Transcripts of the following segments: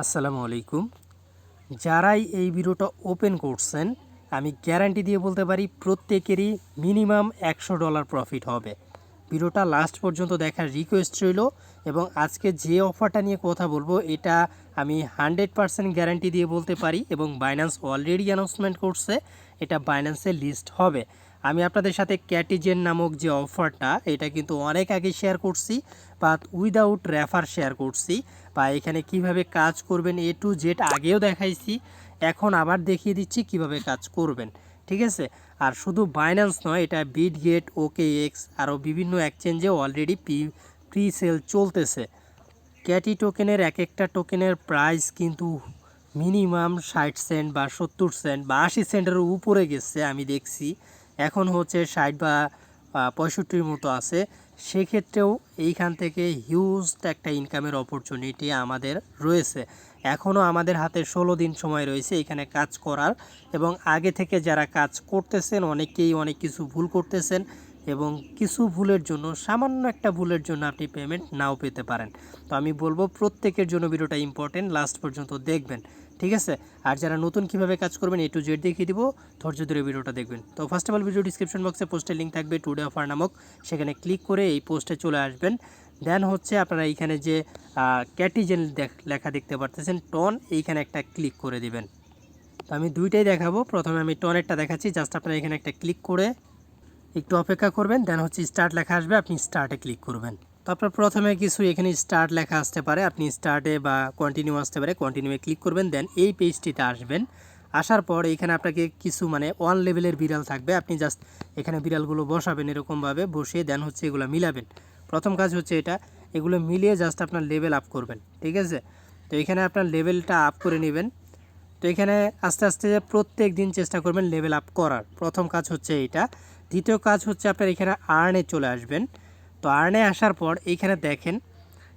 আসসালামু আলাইকুম। যারাই এই ভিডিওটা ওপেন করছেন, আমি গ্যারান্টি দিয়ে বলতে পারি প্রত্যেকেরই মিনিমাম একশো ডলার প্রফিট হবে। ভিডিওটা লাস্ট পর্যন্ত দেখার রিকোয়েস্ট রইল এবং আজকে যে অফারটা নিয়ে কথা বলব, এটা আমি হান্ড্রেড পারসেন্ট গ্যারান্টি দিয়ে বলতে পারি এবং বাইন্যান্স অলরেডি অ্যানাউন্সমেন্ট করছে, এটা বাইন্যান্সে লিস্ট হবে। আমি আপনাদের সাথে ক্যাটিজেন নামক যে অফারটা, এটা কিন্তু অনেক আগে শেয়ার করছি বা উইদাউট রেফার শেয়ার করছি। বা এখানে কীভাবে কাজ করবেন এ টু জেড আগেও দেখাইছি, এখন আবার দেখিয়ে দিচ্ছি কীভাবে কাজ করবেন, ঠিক আছে? আর শুধু বাইন্যান্স নয়, এটা বিটগেট ওকে এক্স আরও বিভিন্ন এক্সচেঞ্জেও অলরেডি পি প্রি সেল চলতেছে। ক্যাটি টোকেনের এক একটা টোকেনের প্রাইস কিন্তু মিনিমাম ষাট সেন্ট বা সত্তর সেন্ট বা আশি সেন্টের উপরে গেছে, আমি দেখছি। এখন হচ্ছে ষাট বা পঁয়ষট্টির মতো আছে। সেক্ষেত্রেও এইখান থেকে হিউজ একটা ইনকামের অপরচুনিটি আমাদের রয়েছে। এখনও আমাদের হাতে ষোলো দিন সময় রয়েছে এখানে কাজ করার এবং আগে থেকে যারা কাজ করতেছেন, অনেকেই অনেক কিছু ভুল করতেছেন এবং কিছু ভুলের জন্য, সামান্য একটা ভুলের জন্য আপনি পেমেন্ট নাও পেতে পারেন। তো আমি বলব প্রত্যেকের জন্য ভিডিওটা ইম্পর্টেন্ট লাস্ট পর্যন্ত দেখবেন। ঠিক আছে? আর যারা নতুন কীভাবে কাজ করবেন এ টু জেড দেখিয়ে দিব, ধৈর্য ধরে ভিডিওটা দেখবেন। তো first of all video description বক্সে পোস্টের লিঙ্ক থাকবে টুডে অফার নামক। সেখানে ক্লিক করে এই পোস্টে চলে আসবেন। দেন হচ্ছে আপনারা এইখানে যে ক্যাটিজেন লেখা দেখতে পারতেছেন টন এইখানে একটা ক্লিক করে দিবেন। তো আমি দুইটাই দেখাবো। প্রথমে আমি টনেরটা দেখাচ্ছি। জাস্ট আপনারা এখানে একটা ক্লিক করে একটু অপেক্ষা করবেন। দেন হচ্ছে স্টার্ট লেখা আসবে। আপনি স্টার্টে ক্লিক করবেন। আপনার প্রথমে কিছু এখানে স্টার্ট লেখা আসতে পারে। আপনি স্টার্টে বা কন্টিনিউ আসতে পারে। কন্টিনিউয়ে ক্লিক করবেন দেন এই পেজটিতে আসবেন। আসার পর এখানে আপনাকে কিছু মানে ওয়ান লেভেলের বিড়াল থাকবে। আপনি জাস্ট এখানে বিড়ালগুলো বসাবেন এরকমভাবে বসিয়ে দেন হচ্ছে এগুলো মিলাবেন। প্রথম কাজ হচ্ছে এটা। এগুলো মিলিয়ে জাস্ট আপনার লেভেল আপ করবেন। ঠিক আছে? তো এখানে আপনার লেভেলটা আপ করে নেবেন। তো এখানে আস্তে আস্তে প্রত্যেক দিন চেষ্টা করবেন লেভেল আপ করার। প্রথম কাজ হচ্ছে এইটা দ্বিতীয় কাজ হচ্ছে আপনার এখানে আর্নে চলে আসবেন। তো আর্নে আসার পর এইখানে দেখেন,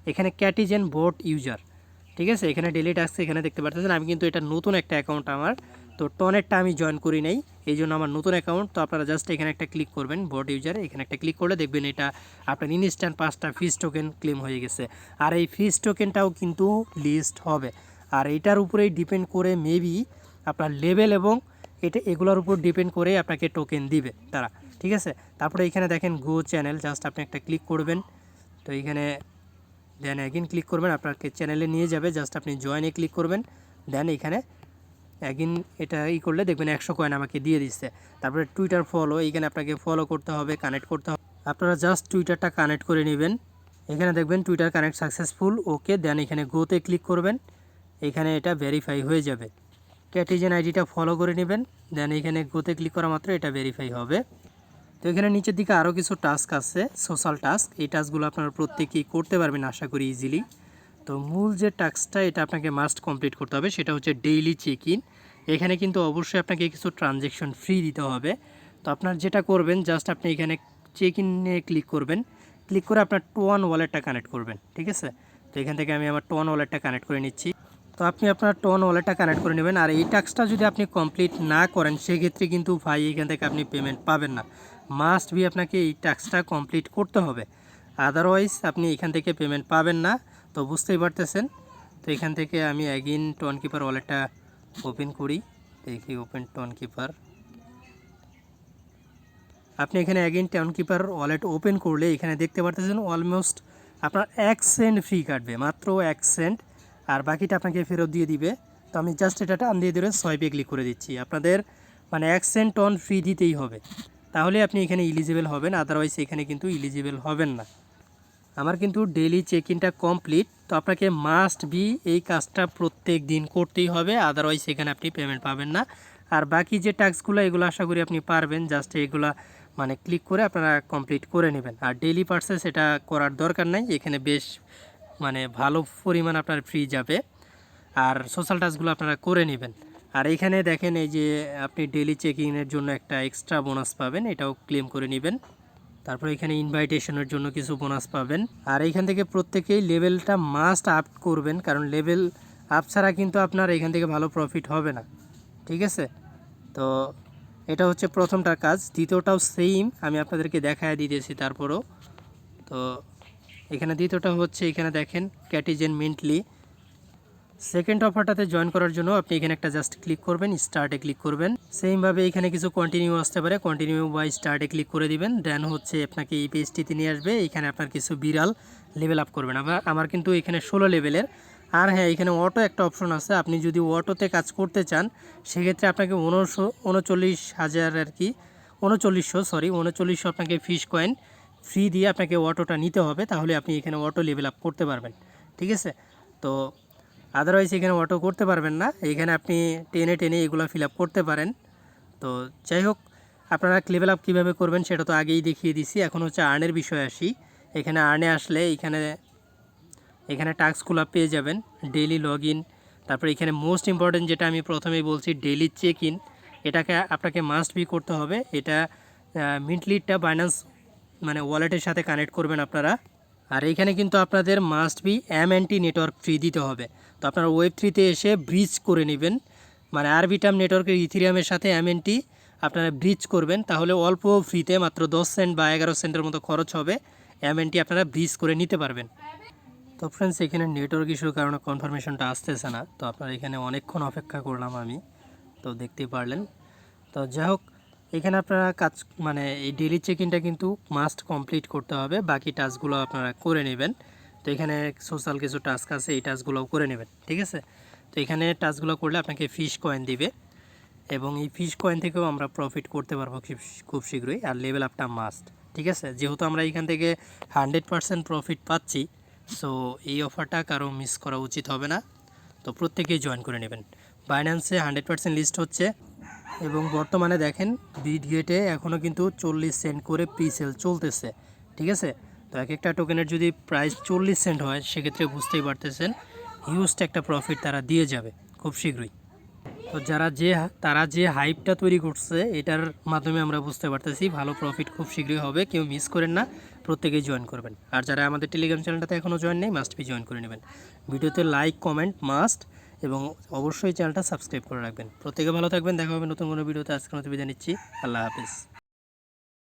এখানে ক্যাটিজেন বোট ইউজার। ঠিক আছে? এখানে ডিলিট আসছে, এখানে দেখতে পাচ্ছেন আমি কিন্তু এটা নতুন একটা অ্যাকাউন্ট আমার, তো টনেরটা আমি জয়েন করি নাই এই জন্য আমার নতুন অ্যাকাউন্ট তো আপনারা জাস্ট এখানে একটা ক্লিক করবেন বোট ইউজার। এখানে একটা ক্লিক করলে দেখবেন এটা আপনার ইনস্ট্যান্ট পাঁচটা ফিস টোকেন ক্লেম হয়ে গেছে। আর এই ফিস টোকেনটাও কিন্তু লিস্ট হবে। আর এটার উপরেই ডিপেন্ড করে মেবি আপনার লেভেল এবং এটা, এগুলোর উপর ডিপেন্ড করে আপনাকে টোকেন দিবে তারা। ঠিক আছে? তারপরে এখানে দেখেন গো চ্যানেল জাস্ট আপনি একটা ক্লিক করবেন। তো এখানে দেন অ্যাগিন ক্লিক করবেন, আপনাকে চ্যানেলে নিয়ে যাবে জাস্ট আপনি জয়েনে ক্লিক করবেন। দেন এখানে অ্যাগিন এটা ই করলে দেখবেন একশো কয়েন আমাকে দিয়ে দিচ্ছে। তারপরে টুইটার ফলো এইখানে আপনাকে ফলো করতে হবে কানেক্ট করতে হবে। আপনারা জাস্ট টুইটারটা কানেক্ট করে নেবেন। এখানে দেখবেন Twitter connect successful okay then এখানে গোতে ক্লিক করবেন। এখানে এটা ভেরিফাই হয়ে যাবে। ক্যাটিজেন আইডিটা ফলো করে নেবেন। দেন এখানে গোতে ক্লিক করা মাত্র এটা ভেরিফাই হবে। তো এখানে নিচের দিকে আরও কিছু টাস্ক আছে সোশ্যাল টাস্ক এই টাস্কগুলো আপনারা প্রত্যেকেই করতে পারবেন, আশা করি ইজিলি তো মূল যে টাস্কটা এটা আপনাকে মাস্ট কমপ্লিট করতে হবে, সেটা হচ্ছে ডেইলি চেক ইন এখানে কিন্তু অবশ্যই আপনাকে কিছু ট্রানজ্যাকশন ফ্রি দিতে হবে। তো আপনার যেটা করবেন জাস্ট আপনি এখানে চেক ইনে ক্লিক করবেন। ক্লিক করে আপনার টোয়ান ওয়ালেটটা কানেক্ট করবেন, ঠিক আছে? তো এখান থেকে আমি আমার টোয়ান ওয়ালেটটা কানেক্ট করে নিচ্ছি। তো আপনি আপনার টোন ওয়ালেটটা কানেক্ট করে নেবেন, আর এই টাস্কটা যদি আপনি কমপ্লিট না করেন, সেক্ষেত্রে কিন্তু ভাই, এখান থেকে আপনি পেমেন্ট পাবেন না। মাস্ট বি আপনাকে এই টাস্কটা কমপ্লিট করতে হবে। আদারওয়াইজ আপনি এখান থেকে পেমেন্ট পাবেন না, তো বুঝতেই পারতেছেন। তো এখান থেকে আমি অ্যাগিন টোন কিপার ওয়ালেটটা ওপেন করি। দেখি ওপেন টোন কিপার আপনি এখানে again Tonkeeper wallet open করলে এখানে দেখতে পারতেছেন অলমোস্ট আপনার এক সেন্ট ফ্রি কাটবে, মাত্র এক সেন্ট আর বাকিটা আপনাকে ফেরত দিয়ে দিবে। তো আমি জাস্ট এটা টান দিয়ে ধরে সোয়াইপে ক্লিক করে দিচ্ছি। আপনাদের মানে এক সেন্ট টন ফ্রি দিতেই হবে। তাহলে আপনি এখানে ইলিজিবল হবেন আদারওয়াইজ এখানে কিন্তু ইলিজিবল হবেন না। আমার কিন্তু ডেলি চেক ইনটা কমপ্লিট তো আপনাকে মাস্ট বি এই কাজটা প্রত্যেক দিন করতেই হবে আদারওয়াইজ এখানে আপনি পেমেন্ট পাবেন না। আর বাকি যে টাস্কগুলো এগুলো আশা করি আপনি পারবেন জাস্ট এগুলা মানে ক্লিক করে আপনারা কমপ্লিট করে নেবেন। আর ডেলি পার্সেস সেটা করার দরকার নাই, এখানে বেশ মানে ভালো পরিমাণ আপনার ফ্রি যাবে। আর সোশ্যাল টাস্কগুলো আপনারা করে নেবেন। আর এখানে দেখেন এই যে আপনি ডেলি চেকিংয়ের জন্য একটা এক্সট্রা বোনাস পাবেন, এটাও ক্লেম করে নেবেন। তারপর এখানে ইনভাইটেশনের জন্য কিছু বোনাস পাবেন। আর এখান থেকে প্রত্যেকেই লেভেলটা মাস্ট আপ করবেন, কারণ লেভেল আপ ছাড়া কিন্তু আপনার এখান থেকে ভালো প্রফিট হবে না। ঠিক আছে? তো এটা হচ্ছে প্রথমটার কাজ। দ্বিতীয়টাও সেম আমি আপনাদেরকে দেখায় দিতেছি তারপরও। তো এখানে দ্বিতীয়টা হচ্ছে, এখানে দেখেন ক্যাটিজেন মিন্টলি সেকেন্ড অফারটাতে জয়েন করার জন্য আপনি এখানে একটা জাস্ট ক্লিক করবেন স্টার্টে ক্লিক করবেন। সেমভাবে এখানে কিছু কন্টিনিউ আসতে পারে কন্টিনিউ বা স্টার্টে ক্লিক করে দিবেন। দেন হচ্ছে আপনাকে এই পেজটিতে নিয়ে আসবে, এখানে আপনার কিছু বিড়াল লেভেল আপ করবেন। আমার আমার কিন্তু এখানে ষোলো লেভেলের আর হ্যাঁ এখানে অটো একটা অপশন আছে। আপনি যদি অটোতে কাজ করতে চান, সেক্ষেত্রে আপনাকে উনশো, উনচল্লিশ হাজার আর কি, উনচল্লিশশো সরি উনচল্লিশশো আপনাকে ফিশ কয়েন ফ্রি দিয়ে আপনাকে অটোটা নিতে হবে। তাহলে আপনি এখানে অটো লেভেল আপ করতে পারবেন। ঠিক আছে? তো আদারওয়াইজ এখানে অটো করতে পারবেন না। এখানে আপনি টেনে টেনে এগুলো ফিল করতে পারেন। তো যাই হোক, আপনারা লেভেল আপ কীভাবে করবেন সেটা তো আগেই দেখিয়ে দিছি। এখন হচ্ছে আর্নের বিষয়ে আসি। এখানে আর্নে আসলে এখানে এখানে টাস্কগুলো পেয়ে যাবেন। ডেইলি লগ ইন তারপর এখানে মোস্ট ইম্পর্টেন্ট যেটা আমি প্রথমেই বলছি ডেইলি চেক ইন এটাকে আপনাকে মাস্ট বি করতে হবে। এটা মিন্টলিটটা বাইন্যান্স মানে ওয়ালেটের সাথে কানেক্ট করবেন আপনারা। আর এখানে কিন্তু আপনাদের must be M T network free দিতে হবে। তো আপনারা ওয়েব থ্রিতে এসে ব্রিজ করে নেবেন। মানে আরবিটাম নেটওয়ার্কের ইথিরিয়ামের সাথে এম টি আপনারা ব্রিজ করবেন। তাহলে অল্প ফ্রিতে মাত্র দশ সেন্ট বা এগারো সেন্টের মতো খরচ হবে। এম টি আপনারা ব্রিজ করে নিতে পারবেন। তো ফ্রেন্ডস এখানে নেটওয়ার্ক ইস্যুর কারণে কনফার্মেশনটা আসতেছে না। তো আপনারা এখানে অনেকক্ষণ অপেক্ষা করলাম আমি। তো দেখতেই পারলেন। তো যাই হোক এখানে আপনারা কাজ মানে এই ডেলি চেক ইনটা কিন্তু মাস্ট কমপ্লিট করতে হবে। বাকি টাস্কগুলো আপনারা করে নেবেন। তো এখানে সোশ্যাল কিছু টাস্ক আছে, এই টাস্কগুলোও করে নেবেন, ঠিক আছে? তো এখানে টাস্কগুলো করলে আপনাকে ফিশ কয়েন দিবে এবং এই ফিশ কয়েন থেকেও আমরা প্রফিট করতে পারব খুব শীঘ্রই আর লেভেল আপটা মাস্ট ঠিক আছে? যেহেতু আমরা এখান থেকে হান্ড্রেড পারসেন্ট প্রফিট পাচ্ছি সো এই অফারটা কারও মিস করা উচিত হবে না। তো প্রত্যেকেই জয়েন করে নেবেন। বাইন্যান্সে হান্ড্রেড পারসেন্ট লিস্ট হচ্ছে। এবং বর্তমানে দেখেন বিট গেটে এখনও কিন্তু চল্লিশ সেন্ট করে প্রি সেল চলতেছে, ঠিক আছে? তো এক একটা টোকেনের যদি প্রাইস চল্লিশ সেন্ট হয়, সেক্ষেত্রে বুঝতেই পারতেছেন হিউজটা একটা প্রফিট তারা দিয়ে যাবে, খুব শীঘ্রই। তো যারা যে, তারা যে হাইপটা তৈরি করছে, এটার মাধ্যমে আমরা বুঝতে পারতেছি ভালো প্রফিট খুব শীঘ্রই হবে, কেউ মিস করেন না, প্রত্যেকেই জয়েন করবেন। আর যারা আমাদের টেলিগ্রাম চ্যানেলটাতে এখনও জয়েন নেই মাস্ট বি জয়েন করে নেবেন। ভিডিওতে লাইক কমেন্ট মাস্ট এবং অবশ্যই চ্যানেলটা সাবস্ক্রাইব করে রাখবেন। প্রত্যেকে ভালো থাকবেন, দেখা হবে নতুন কোনো ভিডিওতে। আজকের মতো বিদায় নিচ্ছি। আল্লাহ হাফিজ।